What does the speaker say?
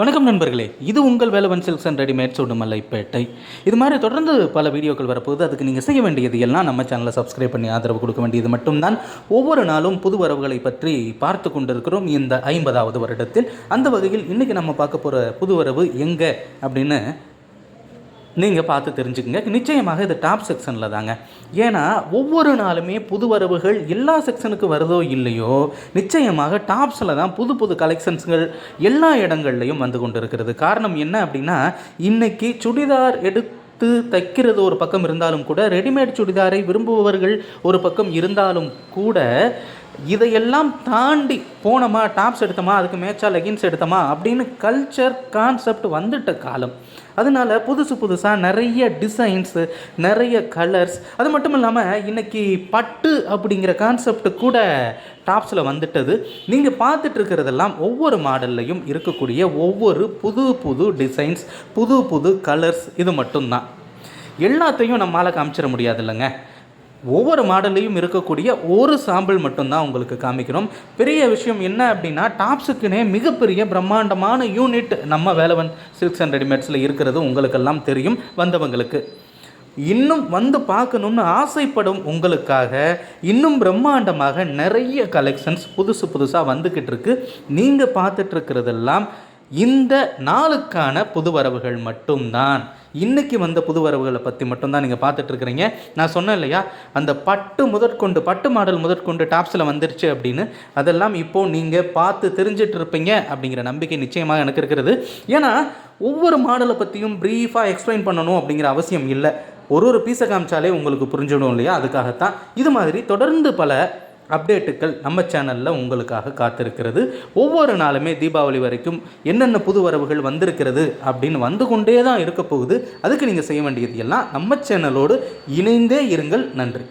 வணக்கம் நண்பர்களே. இது உங்கள் Velavan silks and readymades Udumalaipettai இது மாதிரி தொடர்ந்து பல வீடியோக்கள் வரப்போகுது. அதுக்கு நீங்கள் செய்ய வேண்டியது எல்லாம் நம்ம சேனலை சப்ஸ்கிரைப் பண்ணி ஆதரவு கொடுக்க வேண்டியது மட்டும்தான். ஒவ்வொரு நாளும் புது வரவுகளை பற்றி பார்த்து கொண்டிருக்கிறோம் இந்த ஐம்பதாவது வருடத்தில். அந்த வகையில் இன்றைக்கி நம்ம பார்க்க போகிற புது வரவு எங்கே அப்படின்னு நீங்கள் பார்த்து தெரிஞ்சுக்கங்க. நிச்சயமாக இது டாப் செக்ஷனில் தாங்க. ஏன்னா ஒவ்வொரு நாளுமே புது வரவுகள் எல்லா செக்ஷனுக்கு வருதோ இல்லையோ நிச்சயமாக டாப்ஸில் தான் புது புது கலெக்ஷன்ஸ்கள் எல்லா இடங்கள்லையும் வந்து கொண்டு இருக்கிறது காரணம் என்ன அப்படின்னா இன்றைக்கி சுடிதார் எடுத்து தைக்கிறது ஒரு பக்கம் இருந்தாலும் கூட ரெடிமேட் சுடிதாரை விரும்புபவர்கள் ஒரு பக்கம் இருந்தாலும் கூட இதையெல்லாம் தாண்டி போனோமா டாப்ஸ் எடுத்தோமா அதுக்கு மேட்சாக லெகின்ஸ் எடுத்தோமா? அப்படின்னு கல்ச்சர் கான்செப்ட் வந்துட்ட காலம். அதனால புதுசு புதுசாக நிறைய டிசைன்ஸு நிறைய கலர்ஸ் அது மட்டும் இல்லாமல் இன்றைக்கி பட்டு அப்படிங்கிற கான்செப்ட் கூட டாப்ஸில் வந்துட்டது. நீங்கள் பார்த்துட்டு இருக்கிறதெல்லாம் ஒவ்வொரு மாடல்லையும் இருக்கக்கூடிய ஒவ்வொரு புது புது டிசைன்ஸ் புது புது கலர்ஸ் இது மட்டும்தான். எல்லாத்தையும் நம்மளால் காமிச்சிட முடியாது இல்லைங்க ஒவ்வொரு மாடல்லையும் இருக்கக்கூடிய ஒரு சாம்பிள் மட்டும்தான் உங்களுக்கு காமிக்கிறோம். பெரிய விஷயம் என்ன அப்படின்னா டாப்ஸுக்குனே மிகப்பெரிய பிரம்மாண்டமான யூனிட் நம்ம வேலவன் சில்க்ஸ் அண்ட் ரெடிமேட்ஸில் இருக்கிறது உங்களுக்கெல்லாம் தெரியும் வந்தவங்களுக்கு. இன்னும் வந்து பார்க்கணும்னு ஆசைப்படும் உங்களுக்காக இன்னும் பிரம்மாண்டமாக நிறைய கலெக்ஷன்ஸ் புதுசு புதுசாக வந்துக்கிட்டு இருக்கு. நீங்கள் பார்த்துட்டு இருக்கிறதெல்லாம் இந்த நாளுக்கான புது வரவுகள் மட்டும்தான். இன்னைக்கு வந்த புது வரவுகளை பற்றி மட்டும்தான் நீங்கள் பார்த்துட்ருக்குறீங்க. நான் சொன்னேன் இல்லையா? அந்த பட்டு முதற்கொண்டு பட்டு மாடல் முதற்கொண்டு டாப்ஸில் வந்துருச்சு அப்படின்னு. அதெல்லாம் இப்போது நீங்கள் பார்த்து தெரிஞ்சிட்ருப்பீங்க அப்படிங்கிற நம்பிக்கை நிச்சயமாக எனக்கு இருக்கிறது. ஏன்னா ஒவ்வொரு மாடலை பற்றியும் ப்ரீஃபாக எக்ஸ்பிளைன் பண்ணணும் அப்படிங்கிற அவசியம் இல்லை. ஒரு ஒரு பீஸை காமிச்சாலே உங்களுக்கு புரிஞ்சிடும் இல்லையா? அதுக்காகத்தான். இது மாதிரி தொடர்ந்து பல அப்டேட்டுகள் நம்ம சேனலில் உங்களுக்காக காத்திருக்கிறது. ஒவ்வொரு நாளுமே தீபாவளி வரைக்கும் என்னென்ன புது வரவுகள் வந்திருக்கிறது அப்படின்னு வந்து கொண்டே தான் இருக்க போகுது. அதுக்கு நீங்கள் செய்ய வேண்டியது எல்லாம் நம்ம சேனலோடு இணைந்தே இருங்கள். நன்றி.